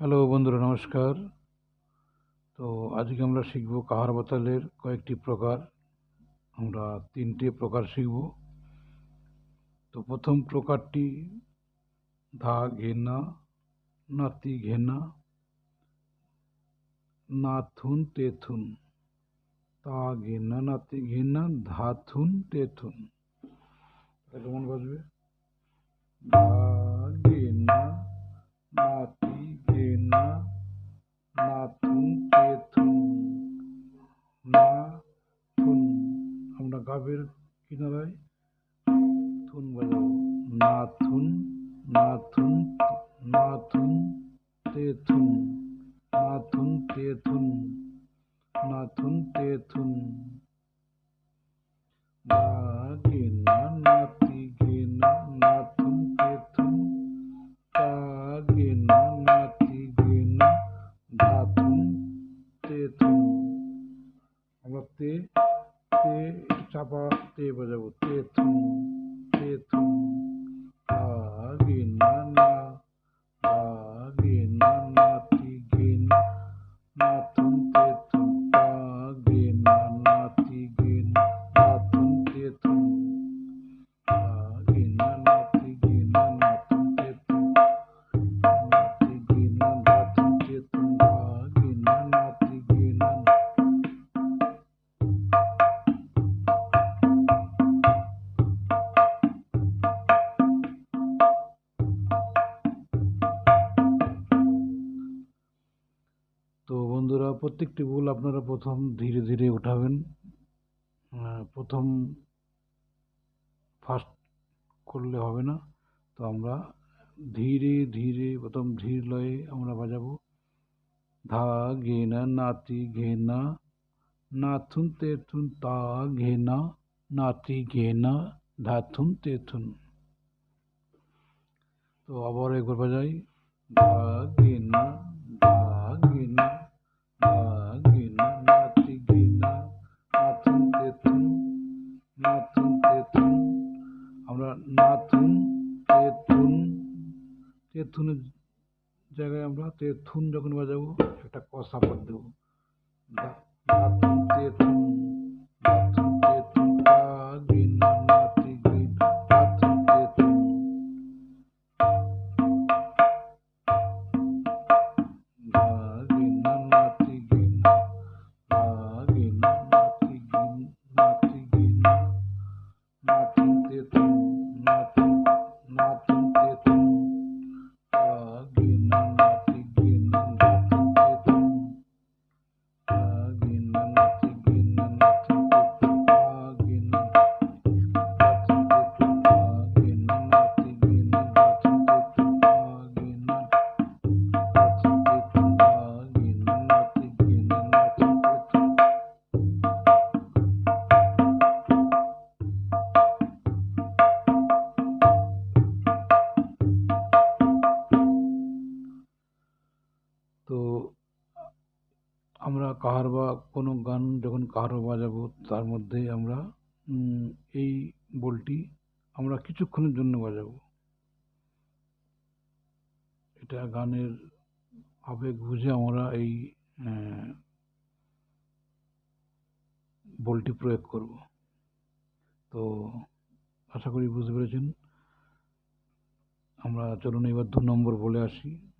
Hello বন্ধুরা, নমস্কার। তো আজকে আমরা শিখব কাহার বাতালের কয়েকটি প্রকার। আমরা তিনটে প্রকার শিখব। তো প্রথম প্রকারটি, ধা ঘেনা নাতি ঘেনা নাথুন, তেথুন। তা ঘেনা নাতি ঘেনা ধাথুন, তেথুন। কেমন বাজবে? ধা গাবের কিনারায়। থুন তেথুন নাথুন তেথুন নাথুন তেথুন না গেনা নাতি গেনা নাথুন তেথুন তা গেনা নাতি গেনা ধাথুন তেথুন আমরা তে তে চাপা তে বাজাবো তেথুন তেথুন তা প্রত্যেকটি ভুল আপনারা প্রথম ধীরে ধীরে উঠাবেন প্রথম ফার্স্ট করলে হবে না। তো আমরা ধীরে ধীরে, প্রথম ধীর লয়ে আমরা বাজাবো। ধা ঘেনা নাতি ঘেনা নাথুন তেথুন তা ঘেনা নাতি ঘেনা ধাথুন তেথুন তো আবার একবার বাজাই। ধা ঘেনা তেথুনের জায়গায় আমরা তে থুন যখন বাজাবো একটা কষা পদ দেবো। আমরা কাহার বা কোনো গান যখন কাহারও বাজাবো, তার মধ্যে আমরা এই বলটি আমরা কিছুক্ষণের জন্য বাজাবো। এটা গানের আবেগ বুঝে আমরা এই বলটি প্রয়োগ করব। তো, আশা করি বুঝতে পেরেছেন। আমরা চলুন এবার দু নম্বর বলে আসি।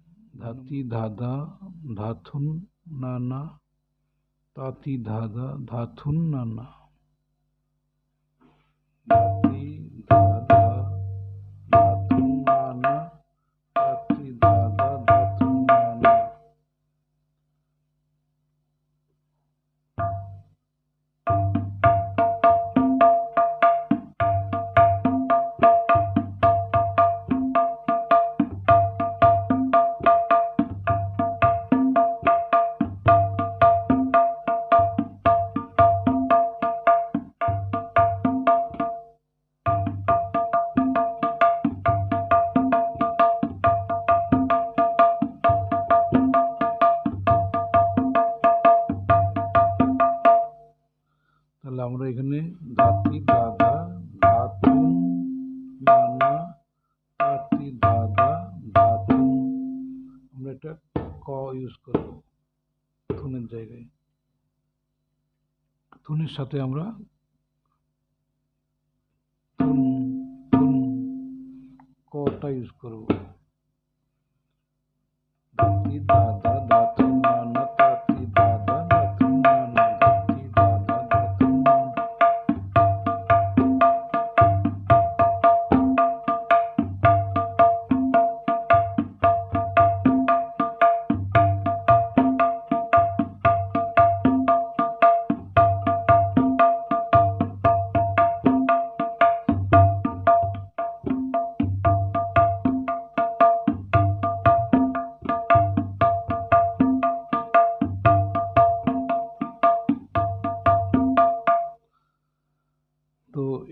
ধাতি ধাদা ধাথুন নানা তাতি ধাদা ধাথুন নানা এখানে ধাতি দাদা ধাতুন নানা তাতি দাদা ধাতুন আমরা এটা ইউজ করব থুনের জায়গায় থুনের সাথে আমরা থুন থুন কটা ইউজ করব দাতি দাদা দাতু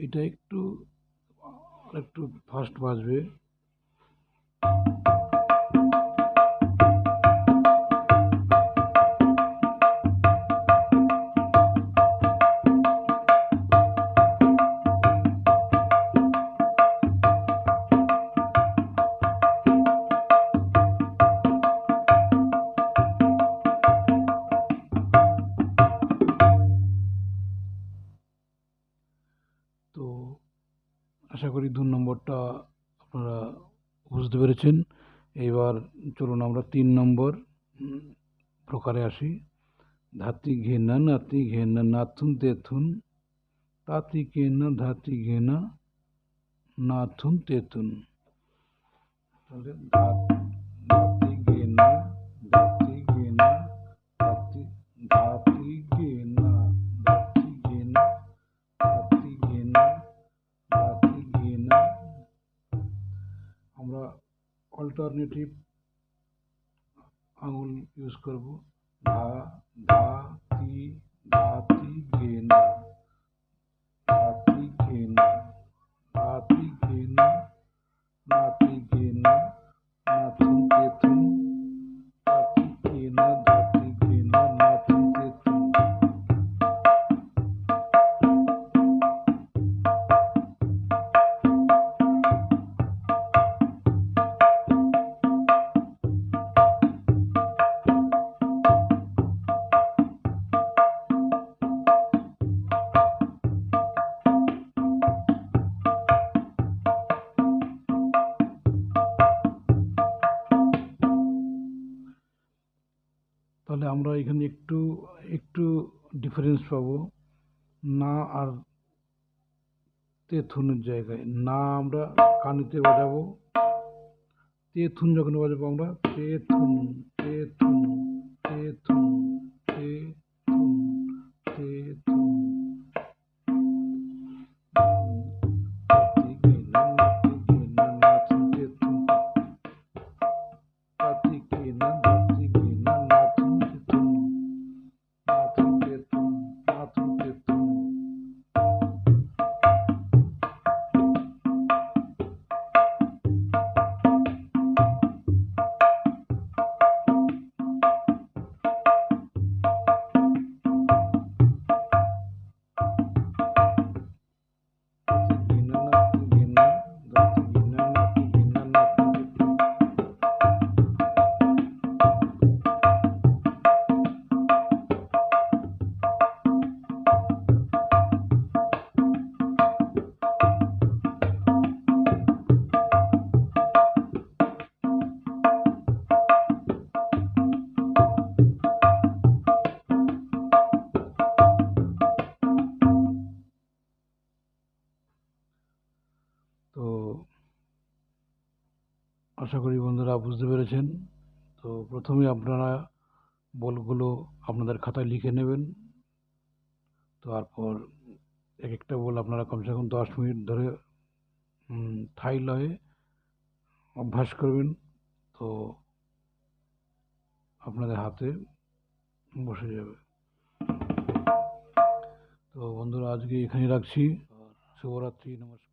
এটা একটু একটু ফাস্ট বাজবে। আশা করি দু নম্বরটা আপনারা বুঝতে পেরেছেন। এবার চলুন আমরা তিন নম্বর প্রকারে আসি। ধাতি ঘেনা নাতি ঘেনা নাথুন তেথুন তাতি কেনা, ধাতি ঘেনা, নাথুন তেতুন। তাহলে ধাতি ঘেনা ধাতি ঘেনা ধাতি ধাতি ঘেনা অল্টারনেটিভ আঙুল ইউজ করব ধা ধা তি ধাতি ঘেনা ধাতি এখানে একটু একটু ডিফারেন্স পাবো। না আর তেথুনের জায়গায়। না আমরা কানিতে বাজাবো। তেথুন যখন বাজাবো আমরা তেথুন তেথুন তেথুন তেথুন তেথুন তাতি আশা করি বন্ধুরা বুঝতে পেরেছেন। তো প্রথমে আপনারা বলগুলো আপনাদের খাতায় লিখে নেবেন। তারপর এক একটা বল আপনারা কমসে কম দশ মিনিট ধরে থাই লয়ে অভ্যাস করবেন। তো আপনাদের হাতে বসে যাবে। তো বন্ধুরা আজকে এখানে রাখছি। শুভরাত্রি, নমস্কার।